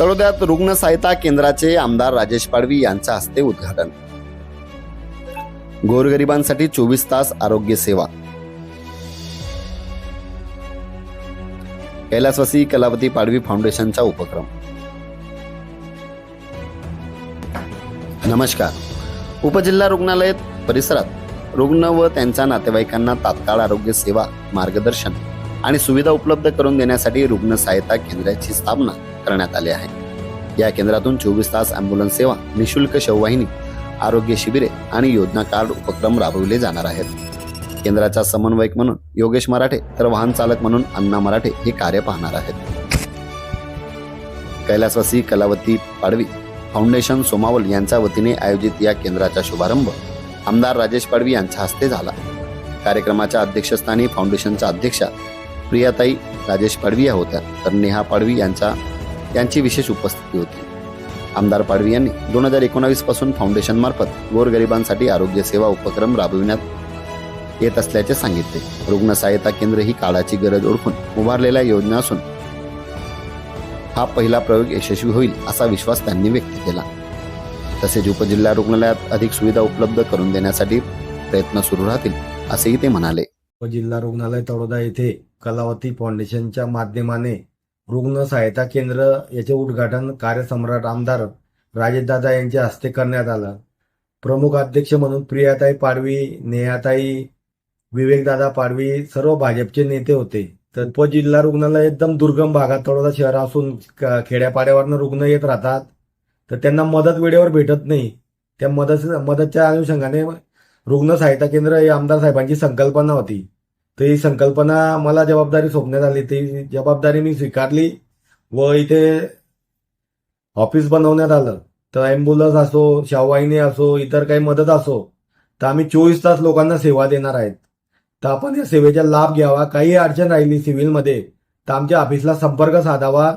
तळोद्यात रुग्ण सहायता केंद्राचे आमदार राजेश पाडवी यांच्या हस्ते उद्घाटन. गोरगरिबांसाठी चोवीस तास आरोग्य सेवा. कैलासवासी कलावती पाडवी फाउंडेशनचा उपक्रम. नमस्कार. उपजिल्हा रुग्णालय परिसरात रुग्ण व त्यांच्या नातेवाईकांना तात्काळ आरोग्य सेवा मार्गदर्शन. आणि सुविधा उपलब्ध करून देण्यासाठी रुग्ण सहायता केंद्राची स्थापना करण्यात आली आहे. या केंद्रातून चोवीस तास अँब्युलन्स सेवा निशुल्क शववाहिनी आरोग्य शिबिरे आणि योजना कार्ड उपक्रम राबविले जाणार आहेत. केंद्राचा समन्वयक म्हणून योगेश मराठे तर वाहन चालक म्हणून अण्णा मराठे हे कार्य पाहणार आहेत. कैलासवासी कलावती पाडवी फाउंडेशन सोमावल यांच्या वतीने आयोजित या केंद्राचा शुभारंभ आमदार राजेश पाडवी यांच्या हस्ते झाला. कार्यक्रमाच्या अध्यक्षस्थानी फाउंडेशनच्या अध्यक्षा प्रियाताई राजेश पाडवी या होत्या. तर नेहा पाडवी यांचा यांची विशेष उपस्थिती होती. आमदार पाडवी यांनी दोन हजार एकोणावीसपासून फाउंडेशन मार्फत गोरगरिबांसाठी आरोग्य सेवा उपक्रम राबविण्यात येत असल्याचे सांगितले. रुग्ण सहायता केंद्र ही काळाची गरज ओळखून उभारलेल्या योजना असून हा पहिला प्रयोग यशस्वी होईल असा विश्वास त्यांनी व्यक्त केला. तसेच उपजिल्हा रुग्णालयात अधिक सुविधा उपलब्ध करून देण्यासाठी प्रयत्न सुरू राहतील असेही ते म्हणाले. जिल्हा रुग्णालय तळोदा येथे कलावती फाउंडेशनच्या माध्यमाने रुग्ण सहायता केंद्र याचे उद्घाटन कार्यसम्राट आमदार राजेशदादा यांच्या हस्ते करण्यात आलं. प्रमुख अध्यक्ष म्हणून प्रियाताई पाडवी नेहाताई विवेकदादा पाडवी सर्व भाजपचे नेते होते. तर उपजिल्हा रुग्णालय एकदम दुर्गम भागात तळोदा शहर असून क- खेड्यापाड्यावरनं रुग्ण येत राहतात. तर त्यांना मदत वेळेवर भेटत नाही. त्या मदत मदतच्या अनुषंगाने रुग्ण सहायता केंद्र हे आमदार साहेबांची संकल्पना होती. तर ही संकल्पना मला जबाबदारी सोपण्यात आली. ती जबाबदारी मी स्वीकारली व इथे ऑफिस बनवण्यात आलं. तर ॲम्ब्युलन्स असो शाहवाहिनी असो इतर काही मदत असो तर आम्ही चोवीस तास लोकांना सेवा देणार आहेत. तर आपण या सेवेचा लाभ घ्यावा. काही अडचण राहिली सिव्हिलमध्ये तर आमच्या ऑफिसला संपर्क साधावा.